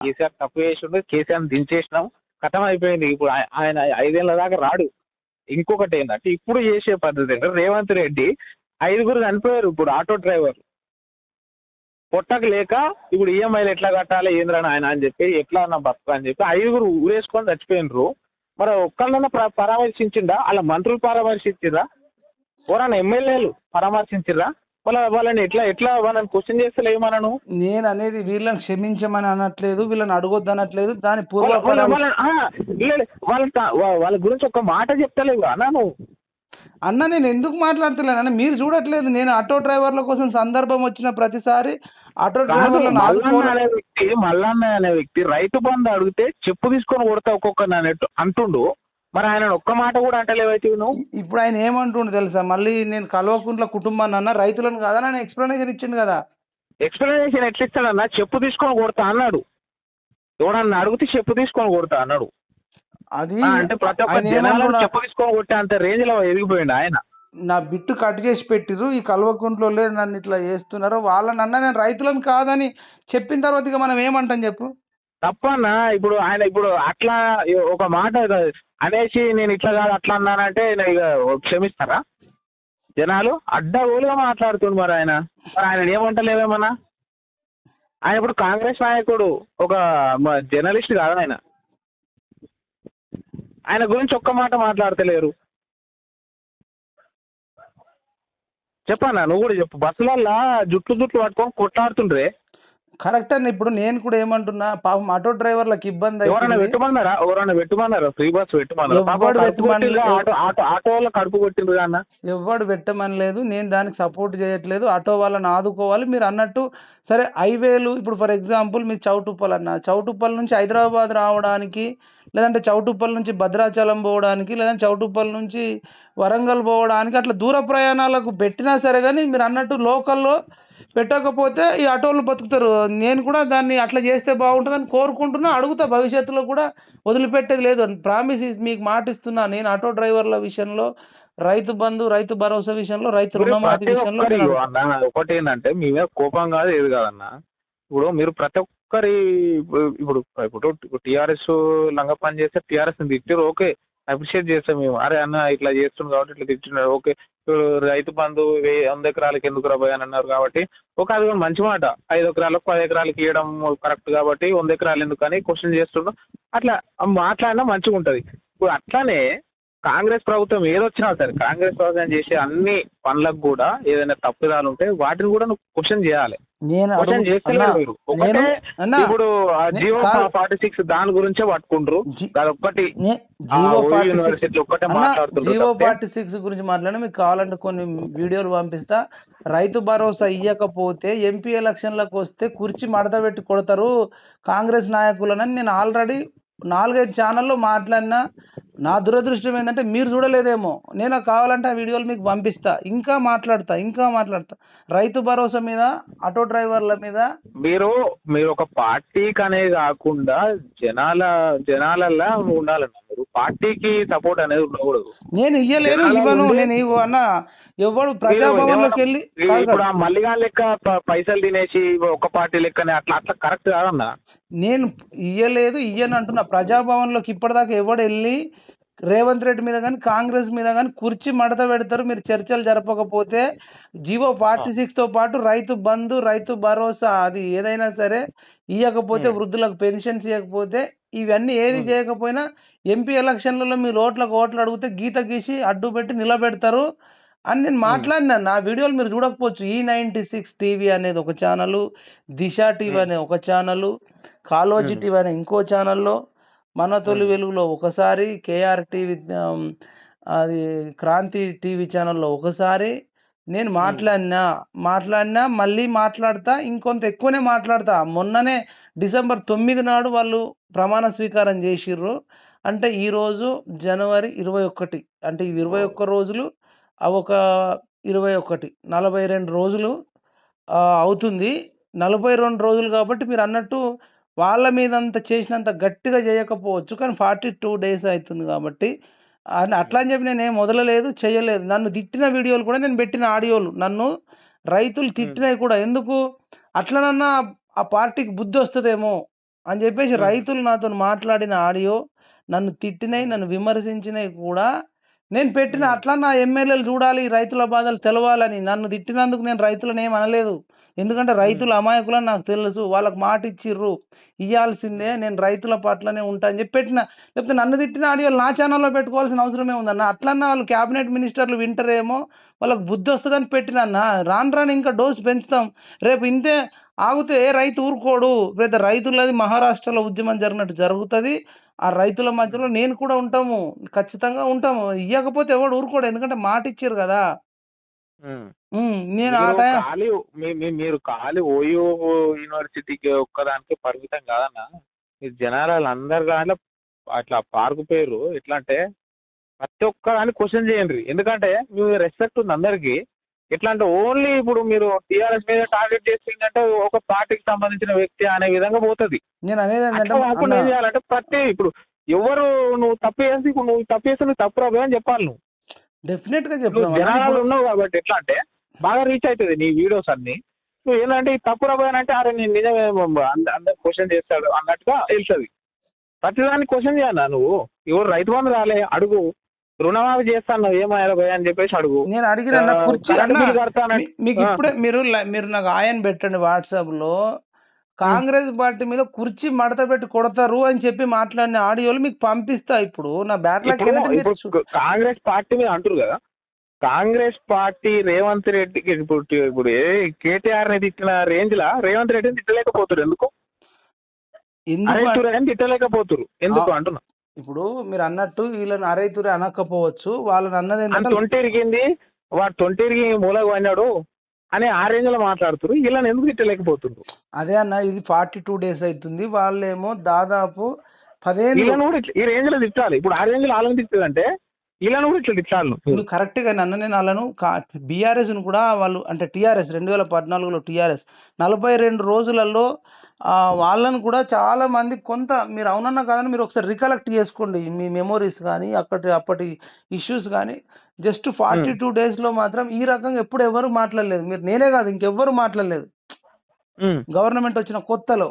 కేసీఆర్ తప్పు చేసిండు కేసీఆర్ దించేసినాం కథం అయిపోయింది ఇప్పుడు ఆయన ఐదేళ్ళ దాకా రాడు. ఇంకొకటి ఏంటంటే ఇప్పుడు చేసే పద్ధతి ఏంటంటే రేవంత్ రెడ్డి ఐదుగురు చనిపోయారు ఇప్పుడు ఆటో డ్రైవర్ పొట్టకు లేక ఇప్పుడు ఈఎంఐలు ఎట్లా కట్టాలి ఏంద్రని ఆయన అని చెప్పి ఎట్లా అన్న బతుకు అని చెప్పి ఐదుగురు ఊరేసుకొని చచ్చిపోయినరు. మరి ఒక్కళ్ళన్నా పరామర్శించిండా? అలా మంత్రులు పరామర్శించిరా ఎవరన్నా ఎమ్మెల్యేలు పరామర్శించిరా వాళ్ళ వాళ్ళని ఎట్లా ఎట్లా వాళ్ళని క్వశ్చన్ చేస్తలే మనను? నేను అనేది వీళ్ళని క్షమించమని అనట్లేదు వీళ్ళని అడగొద్దు అనట్లేదు దాని వాళ్ళ వాళ్ళ- వాళ్ళ- గురించి ఒక మాట చెప్తలేవు అన్నా నువ్వు అన్న నేను ఎందుకు మాట్లాడతలేను? అన్న మీరు చూడట్లేదు నేను ఆటో డ్రైవర్ల కోసం సందర్భం వచ్చిన ప్రతిసారి ఆటో డ్రైవర్లను అనే వ్యక్తి మల్లన్న అనే వ్యక్తి రైతు బంధు అడిగితే చెప్పు తీసుకొని కొడతా అన్నట్టు అంటుండు. మరి ఆయన ఒక్క మాట కూడా అంటలేవైతే నువ్వు? ఇప్పుడు ఆయన ఏమంటుండు తెలుసా? మళ్ళీ నేను కల్వకుంట్ల కుటుంబాన్ని అన్న రైతులను కదా? నేను ఎక్స్ప్లెనేషన్ ఇచ్చిండు కదా. ఎక్స్ప్లెనేషన్ ఎట్లా ఇస్తాడన్నా చెప్పు తీసుకొని కొడతా అన్నాడు. ఎవడన్నా అడిగితే చెప్పు తీసుకొని కొడతా అన్నాడు. అది అంటే ప్రతి ఒక్క జనాలను చెప్పు తీసుకొని కొట్టే అంత రేంజ్లో ఎదిగిపోయిండు ఆయన. నా బిట్టు కట్ చేసి పెట్టిర్రు. ఈ కల్వకుంట్లో నన్ను ఇట్లా చేస్తున్నారు. వాళ్ళని అన్న నేను రైతులను కాదని చెప్పిన తర్వాత ఇక మనం ఏమంటాం చెప్పు? తప్పన్న ఇప్పుడు ఆయన ఇప్పుడు అట్లా ఒక మాట అనేసి నేను ఇట్లా కాదు అట్లా అన్నానంటే నేను ఇక క్షమిస్తారా? జనాలు అడ్డగోలుగా మాట్లాడుతుండు మరి ఆయన. మరి ఆయన ఏమంటలేవేమన్నా? ఆయన ఇప్పుడు కాంగ్రెస్ నాయకుడు ఒక జర్నలిస్ట్ కాదు ఆయన. ఆయన గురించి ఒక్క మాట మాట్లాడతలేరు. చెప్పన్నా నువ్వు కూడా చెప్పు. బస్సులల్లా జుట్లు జుట్లు పట్టుకొని కొట్లాడుతుండ్రే. కరెక్ట్ అన్న ఇప్పుడు నేను కూడా ఏమంటున్నా పాపం ఆటో డ్రైవర్లకు ఇబ్బంది పెట్టమన్నారా ఎవరైనా పెట్టమన్నారా ఫ్రీ బస్ పెట్టమన్నారా పాపం ఎవ్వడు కడుపు పెట్టమని కొట్టిండ్రు ఆటో ఆటో ఆటో వాళ్ళ కడుపు కొట్టిండ్రు అన్న. ఎవ్వడు పెట్టమని లేదు నేను దానికి సపోర్ట్ చేయట్లేదు ఆటో వాళ్ళని ఆదుకోవాలి. మీరు అన్నట్టు సరే హైవేలు ఇప్పుడు ఫర్ ఎగ్జాంపుల్ మీరు చౌటుప్పల్ అన్న చౌటుప్పల్ నుంచి హైదరాబాద్ రావడానికి లేదంటే చౌటుప్పల్ నుంచి భద్రాచలం పోవడానికి లేదంటే చౌటుప్పల్ నుంచి వరంగల్ పోవడానికి అట్లా దూర ప్రయాణాలకు పెట్టినా సరే కానీ మీరు అన్నట్టు లోకల్లో పెట్టకపోతే ఈ ఆటోలు బతుకుతారు. నేను కూడా దాన్ని అట్లా చేస్తే బాగుంటుందని కోరుకుంటున్నా. అడుగుతా భవిష్యత్తులో కూడా వదిలిపెట్టేది లేదు. ప్రామిస్ మీకు మాటిస్తున్నా నేను ఆటో డ్రైవర్ల విషయంలో రైతు బంధు రైతు భరోసా విషయంలో రైతు రుణమాఫీ విషయంలో ఒకటి ఏంటంటే మీ మీద కోపం కాదు ఏది కాదన్న ఇప్పుడు మీరు ప్రతి ఒక్కరి ఇప్పుడు ఇప్పుడు టిఆర్ఎస్ లంగ పని చేస్తే టిఆర్ఎస్ తిట్టారు ఓకే. అప్రిషియేట్ చేస్తాం మేము. అరే అన్న ఇట్లా చేస్తున్నాం కాబట్టి ఇట్లా తిట్టున్నారు ఓకే ఇప్పుడు రైతు బంధు వే- వంద ఎకరాలకి ఎందుకు రాబోయే అని అన్నారు కాబట్టి ఒక అది కూడా మంచి మాట. ఐదు ఎకరాలకు పది ఎకరాలకి ఇవ్వడం కరెక్ట్ కాబట్టి వంద ఎకరాలు ఎందుకు అని క్వశ్చన్ చేస్తున్నాం అట్లా మాట్లాడినా మంచిగా ఉంటుంది. ఇప్పుడు అట్లానే కాంగ్రెస్ ప్రభుత్వం ఏదొచ్చినా సరే కాంగ్రెస్ ప్రభుత్వం చేసే అన్ని పనులకు కూడా ఏదైనా తప్పిదాలు ఉంటే వాటిని కూడా నువ్వు క్వశ్చన్ చేయాలి. నేను ఇప్పుడు కాదు. ఫార్టీ సిక్స్ దాని గురించే పట్టుకుంటారు. జీవో ఒక్కటే జీవో ఫార్టీ సిక్స్ గురించి మాట్లాడినా మీకు కావాలంటే కొన్ని వీడియోలు పంపిస్తా. రైతు భరోసా ఇయ్యకపోతే ఎంపీ ఎలక్షన్లకు వస్తే కుర్చీ మడత పెట్టి కొడతారు కాంగ్రెస్ నాయకులనని నేను ఆల్రెడీ నాలుగైదు ఛానల్లో మాట్లాడినా నా దురదృష్టం ఏంటంటే మీరు చూడలేదేమో. నేను కావాలంటే ఆ వీడియోలు మీకు పంపిస్తా. ఇంకా మాట్లాడతా ఇంకా మాట్లాడతా. రైతు భరోసా మీద ఆటో డ్రైవర్ల మీద. మీరు మీరు ఒక పార్టీకి అనే కాకుండా జనాల జనాలల్లా ఉండాలన్నా మీరు పార్టీకి సపోర్ట్ అనేది ఉండకూడదు. నేను ఇయ్యలేను జనాల ఇవ్వను నేను ఇవ్వ అన్న ఎవడు ప్రజాభవన్లోకి వెళ్ళి ఇప్పుడు ఆ మల్లిగా లెక్క పైసలు తినేసి ఒక పార్టీ లెక్కనే అట్లా అట్లా కరెక్ట్ కాదన్న? నేను ఇయ్యలేదు ఇయ్యను అంటున్నా. ప్రజాభవన్లోకి ఇప్పటిదాకా ఎవడు వెళ్ళి రేవంత్ రెడ్డి మీద కానీ కాంగ్రెస్ మీద కానీ కుర్చీ మడత పెడతారు మీరు చర్చలు జరపకపోతే జీవో ఫార్టీ సిక్స్తో పాటు రైతు బంధు రైతు భరోసా అది ఏదైనా సరే ఇవ్వకపోతే. వృద్ధులకు పెన్షన్స్ ఇవ్వకపోతే ఇవన్నీ ఏది. చేయకపోయినా ఎంపీ ఎలక్షన్లలో మీరు ఓట్లకు ఓట్లు అడిగితే గీత గీసి అడ్డు పెట్టి నిలబెడతారు అని నేను మాట్లాడినా నా వీడియోలు మీరు చూడకపోవచ్చు ఈ నైన్టీ సిక్స్ టీవీ అనేది ఒక ఛానల్ దిశ టీవీ. అనే ఒక ఛానల్ కాలోజీ. టీవీ అనే ఇంకో ఛానల్లో మన తొలి. వెలుగులో ఒకసారి కేఆర్ టీవీ అది క్రాంతి టీవీ ఛానల్లో ఒకసారి నేను. మాట్లాడినా మాట్లాడినా మళ్ళీ మాట్లాడతా ఇంకొంత ఎక్కువనే మాట్లాడతా. మొన్ననే డిసెంబర్ తొమ్మిది నాడు వాళ్ళు ప్రమాణ స్వీకారం చేసిర్రు. అంటే ఈరోజు జనవరి ఇరవై ఒకటి. అంటే ఈ ఇరవై ఒక్క రోజులు అవి ఒక ఇరవై ఒకటి. నలభై రెండు రోజులు అవుతుంది. నలభై రెండు రోజులు కాబట్టి మీరు అన్నట్టు వాళ్ళ మీద అంత చేసినంత గట్టిగా చేయకపోవచ్చు. కానీ ఫార్టీ టూ డేస్ అవుతుంది కాబట్టి అని అట్లా అని చెప్పి నేను ఏం వదలలేదు చేయలేదు. నన్ను తిట్టిన వీడియోలు కూడా నేను పెట్టిన ఆడియోలు. నన్ను రైతులు తిట్టినవి కూడా. ఎందుకు? అట్లనన్నా ఆ పార్టీకి బుద్ధి వస్తుందేమో అని చెప్పేసి రైతులు నాతో మాట్లాడిన ఆడియో నన్ను తిట్టినవి నన్ను విమర్శించినవి కూడా నేను పెట్టిన అట్లా నా ఎమ్మెల్యేలు చూడాలి రైతుల బాధలు తెలవాలని. నన్ను తిట్టినందుకు నేను రైతులను ఏం అనలేదు. ఎందుకంటే రైతులు అమాయకులని నాకు తెలుసు. వాళ్ళకి మాట ఇచ్చిర్రు. ఇవ్వాల్సిందే నేను రైతుల పట్లనే ఉంటా అని చెప్పి పెట్టిన. లేకపోతే నన్ను తిట్టిన ఆడియోలు నా ఛానల్లో పెట్టుకోవాల్సిన అవసరమే ఉందన్న అట్లన్నా వాళ్ళు క్యాబినెట్ మినిస్టర్లు వింటారేమో వాళ్ళకి బుద్ధి వస్తుందని పెట్టినన్న రాను రాను ఇంకా డోస్ పెంచుతాం. రేపు ఇంతే ఆగితే రైతు ఊరుకోడు. రైతులది మహారాష్ట్రలో ఉద్యమం జరిగినట్టు జరుగుతుంది. ఆ రైతుల మధ్యలో నేను కూడా ఉంటాము. ఖచ్చితంగా ఉంటాము. ఇవ్వకపోతే ఎవడు ఊరుకోడు. ఎందుకంటే మాట ఇచ్చారు కదా. నేను ఆ టైం ఖాళీ మీరు ఖాళీ ఓయో యూనివర్సిటీకి ఒక్కదానికి పరిమితం కాదన్న మీరు జనాలు అందరు దాంట్లో అట్లా పార్కు పేరు ఎట్లా అంటే ప్రతి ఒక్క దాన్ని క్వశ్చన్ చేయండి. ఎందుకంటే మీ రెస్పెక్ట్ ఉంది అందరికి. ఎట్లా అంటే ఓన్లీ ఇప్పుడు మీరు టీఆర్ఎస్ మీద టార్గెట్ చేసిందంటే ఒక పార్టీకి సంబంధించిన వ్యక్తి అనే విధంగా పోతుంది. నేను అనేది కాకుండా ఏం చేయాలంటే ప్రతి ఇప్పుడు ఎవరు నువ్వు తప్పు చేసి ఇప్పుడు నువ్వు తప్పు చేస్తే నువ్వు తప్పు రాబోయే అని చెప్పాలి నువ్వు. డెఫినెట్గా. జనాలు ఉన్నావు కాబట్టి ఎట్లా అంటే బాగా రీచ్ అవుతుంది నీ వీడియోస్ అన్ని. నువ్వు ఏంటంటే తప్పు రాబోయానంటే అరే నేను నిజమే అంద- అందరు క్వశ్చన్ చేస్తాడు అన్నట్టుగా వెళ్తుంది ప్రతిదాన్ని క్వశ్చన్ చేయన్నా నువ్వు? ఎవరు రైతు బంధు రాలే అడుగు. రుణమాఫీ చేస్తాను ఏమయ్యాలి భయ అని చెప్పేసి అడుగు. నేను అడిగిన కుర్చీ మీకు. ఇప్పుడే మీరు మీరు నాకు ఆయన పెట్టండి వాట్సాప్లో కాంగ్రెస్ పార్టీ మీద కుర్చీ మడత పెట్టి కొడతారు అని చెప్పి మాట్లాడిన ఆడియోలు మీకు పంపిస్తా ఇప్పుడు. నా ఇప్పుడు కాంగ్రెస్ పార్టీ మీద అంటారు కదా. కాంగ్రెస్ పార్టీ రేవంత్ రెడ్డికి ఇప్పుడు ఇప్పుడు ఏ కేటీఆర్ని తిట్టిన రేంజ్ లా రేవంత్ రెడ్డిని తిట్టలేకపోతారు ఎందుకు? తిట్టలేకపోతారు ఎందుకు. అంటున్నా? ఇప్పుడు మీరు అన్నట్టు వీళ్ళని అరైతురే అనకపోవచ్చు. వాళ్ళని అన్నది అని ఏంటంటే తొంటిరిగింది వాడు తొంటిరిగి మూలకు పోయినాడు అని ఆ రేంజ్లో మాట్లాడుతున్నారు వీళ్ళని ఎందుకు తిట్టలేకపోతున్నారు అదే అన్న ఇది ఫార్టీ టూ డేస్ అవుతుంది వాళ్ళేమో దాదాపు పదేళ్ళు వీళ్ళని కూడా ఈ రేంజ్లో తిట్టాలి. ఇప్పుడు ఆ రేంజ్లో వాళ్ళని తిట్టదంటే వీళ్ళని కూడా ఇట్లా తిట్టాలి. నువ్వు కరెక్ట్గా నన్ను నేను వాళ్ళను బీఆర్ఎస్ను కూడా వాళ్ళు అంటే టిఆర్ఎస్ రెండు వేల పద్నాలుగులో టిఆర్ఎస్ నలభై రెండు రోజులలో వాళ్ళను కూడా చాలా మంది కొంత మీరు అవునన్నా కాదని మీరు ఒకసారి రికలెక్ట్ చేసుకోండి. మీ మెమోరీస్ కానీ అక్కడి అప్పటి ఇష్యూస్ కానీ జస్ట్ ఫార్టీ టూ డేస్లో మాత్రం ఈ రకంగా ఎప్పుడు ఎవరు మాట్లాడలేదు. మీరు నేనే కాదు ఇంకెవ్వరు మాట్లాడలేదు. గవర్నమెంట్ వచ్చిన కొత్తలో.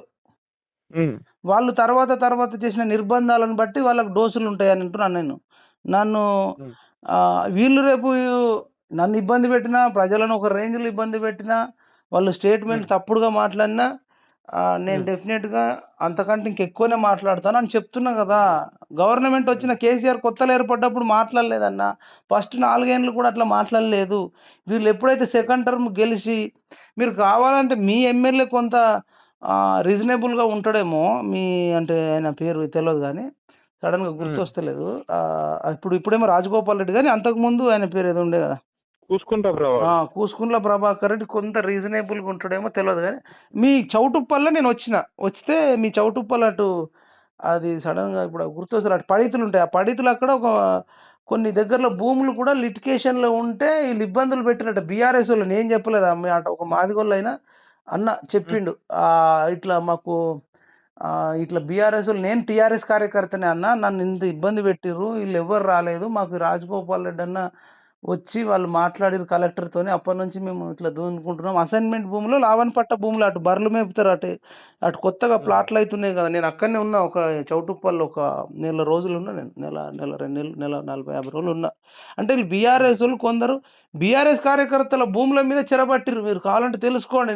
వాళ్ళు తర్వాత తర్వాత చేసిన నిర్బంధాలను బట్టి వాళ్ళకి డోసులు ఉంటాయని అంటున్నాను నేను. నన్ను వీళ్ళు రేపు నన్ను ఇబ్బంది పెట్టినా ప్రజలను ఒక రేంజ్లో ఇబ్బంది పెట్టినా వాళ్ళు స్టేట్మెంట్ తప్పుడుగా మాట్లాడినా నేను ఉమ్. డెఫినెట్గా అంతకంటే ఇంకెక్కువనే మాట్లాడతాను అని చెప్తున్నా కదా. గవర్నమెంట్ వచ్చిన కేసీఆర్ కొత్తలో ఏర్పడ్డప్పుడు మాట్లాడలేదన్న. ఫస్ట్ నాలుగేళ్ళు కూడా అట్లా మాట్లాడలేదు. వీళ్ళు ఎప్పుడైతే సెకండ్ టర్మ్ గెలిచి మీరు కావాలంటే మీ ఎమ్మెల్యే కొంత రీజనబుల్గా ఉంటాడేమో. మీ అంటే ఆయన పేరు తెలియదు కానీ సడన్గా గుర్తొస్తలేదు. ఇప్పుడు ఇప్పుడేమో రాజగోపాల్ రెడ్డి కానీ అంతకు ముందు ఆయన పేరు ఏదో ఉండే కదా. కూసుకుంటా బ్రో ఆ, కూసుకుంట్ల ప్రభాకర్ రెడ్డి కొంత రీజనబుల్గా ఉంటాడేమో తెలియదు కానీ మీ చౌటుప్పల్లో నేను వచ్చిన వస్తే మీ చౌటుప్పల్ అటు అది సడన్గా ఇప్పుడు గుర్తొస్తారు అటు పడితులు ఉంటాయి. ఆ పడితులు అక్కడ ఒక కొన్ని దగ్గరలో భూములు కూడా లిటికేషన్లో ఉంటే వీళ్ళు ఇబ్బందులు పెట్టినట్టు బీఆర్ఎస్ వాళ్ళు. నేను చెప్పలేదు అమ్మ అట ఒక మాదిగోళ్ళు అయినా అన్న చెప్పిండు. ఇట్లా మాకు ఇట్లా బీఆర్ఎస్ నేను టీఆర్ఎస్ కార్యకర్తనే అన్న నన్ను ఇంత ఇబ్బంది పెట్టిర్రు వీళ్ళు ఎవరు రాలేదు మాకు రాజగోపాల్ రెడ్డి అన్న వచ్చి వాళ్ళు మాట్లాడిరు కలెక్టర్ తోని అప్పటి నుంచి మేము ఇట్లా దూనుకుంటున్నాం. అసైన్మెంట్ భూములు లావన్ పట్ట భూములు అటు బర్రెలు మేపుతారు అటు అటు కొత్తగా ప్లాట్లు అవుతున్నాయి కదా. నేను అక్కడనే ఉన్నా ఒక చౌటుప్పల్లో ఒక నెల రోజులు ఉన్నా నేను నెల నెల రెండు నెలలు నెల నలభై యాభై రోజులు ఉన్నా. అంటే వీళ్ళు బీఆర్ఎస్ వాళ్ళు కొందరు బీఆర్ఎస్ కార్యకర్తల భూముల మీద చెరబట్టిరు. మీరు కావాలంటే తెలుసుకోండి.